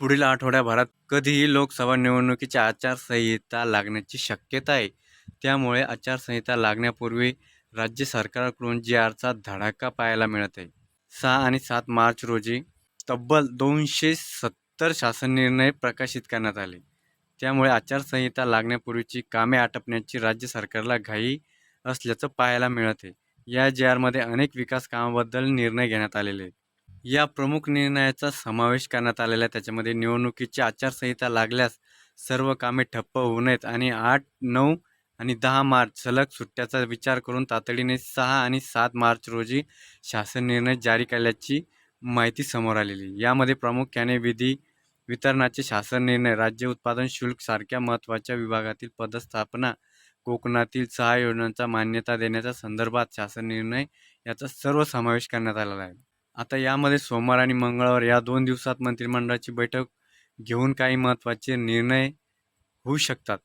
पुढील आठवड्याभरात कधीही लोकसभा निवडणुकीची आचारसंहिता लागण्याची शक्यता आहे. त्यामुळे आचारसंहिता लागण्यापूर्वी राज्य सरकारकडून जी आरचा धडाका पाहायला मिळत आहे. सहा आणि सात मार्च रोजी तब्बल दोनशे सत्तर शासन निर्णय प्रकाशित करण्यात आले. त्यामुळे आचारसंहिता लागण्यापूर्वीची कामे आटपण्याची राज्य सरकारला घाई असल्याचं पाहायला मिळत आहे. या जी आरमध्ये अनेक विकास कामाबद्दल निर्णय घेण्यात आलेले आहेत. या प्रमुख निर्णयाचा समावेश करण्यात आलेला आहे. त्याच्यामध्ये निवडणुकीची आचारसंहिता लागल्यास सर्व कामे ठप्प होऊ नयेत आणि आठ नऊ आणि दहा मार्च सलग सुट्ट्याचा विचार करून तातडीने सहा आणि सात मार्च रोजी शासन निर्णय जारी केल्याची माहिती समोर आलेली यामध्ये प्रामुख्याने विधी वितरणाचे शासन निर्णय राज्य उत्पादन शुल्क सारख्या महत्त्वाच्या विभागातील पदस्थापना कोकणातील सहा योजनांचा मान्यता देण्याच्या संदर्भात शासन निर्णय याचा सर्व समावेश करण्यात आलेला आहे. आता यामध्ये सोमवार आणि मंगळवार या दोन दिवसात मंत्रिमंडळाची बैठक घेऊन काही महत्त्वाचे निर्णय होऊ शकतात.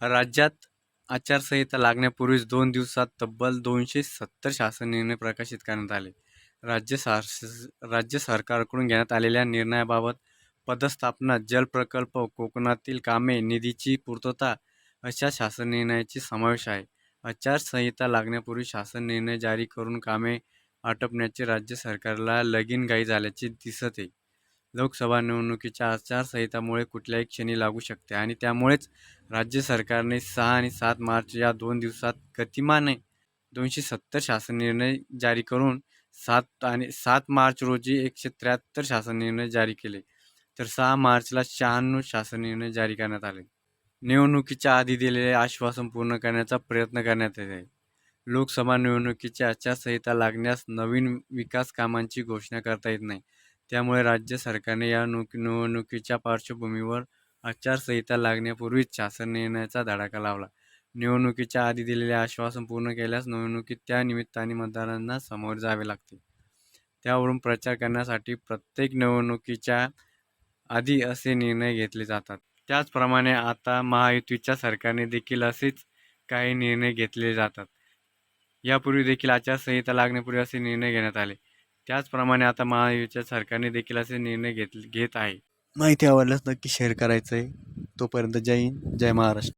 राज्यात आचारसंहिता लागण्यापूर्वीच दोन दिवसात तब्बल दोनशे सत्तर शासन निर्णय प्रकाशित करण्यात आले. राज्य सार राज्य सरकारकडून घेण्यात आलेल्या निर्णयाबाबत पदस्थापना जलप्रकल्प कोकणातील कामे निधीची पूर्तता अशा शासन निर्णयाची समावेश आहे. आचारसंहिता लागण्यापूर्वी शासन निर्णय जारी करून कामे आटपण्याचे राज्य सरकारला लगीनघाई झाल्याचे दिसत. आहे लोकसभा निवडणुकीच्या आचारसंहितामुळे कुठल्याही क्षणी लागू शकते आणि त्यामुळेच राज्य सरकारने सहा आणि सात मार्च या दोन दिवसात गतिमाने दोनशे सत्तर शासन निर्णय जारी करून सात आणि सात मार्च रोजी एकशे त्र्याहत्तर शासन निर्णय जारी केले. तर सहा मार्चला शहाण्णव शासन निर्णय जारी करण्यात आले. निवडणुकीच्या आधी दिलेले आश्वासन पूर्ण करण्याचा प्रयत्न करण्यात येत. आहे लोकसभा निवडणुकीची आचारसंहिता लागण्यास नवीन विकास कामांची घोषणा करता येत नाही. त्यामुळे राज्य सरकारने या नु निवडणुकीच्या पार्श्वभूमीवर आचारसंहिता लागण्यापूर्वीच शासन निर्णयाचा धडाका लावला. निवडणुकीच्या आधी दिलेले आश्वासन पूर्ण केल्यास निवडणुकीत त्या निमित्ताने मतदारांना समोर जावे लागते. त्यावरून प्रचार करण्यासाठी प्रत्येक निवडणुकीच्या आधी असे निर्णय घेतले जातात. त्याचप्रमाणे आता महायुतीच्या सरकारने देखील असेच काही निर्णय घेतले जातात. यापूर्वी देखील आचारसंहिता लागण्यापूर्वी असे निर्णय घेण्यात आले. त्याचप्रमाणे आता महायुतीच्या सरकारने देखील असे निर्णय घेत घेत आहे. माहिती आवडल्यास नक्की शेअर करायचं आहे तोपर्यंत जय हिंद जय महाराष्ट्र.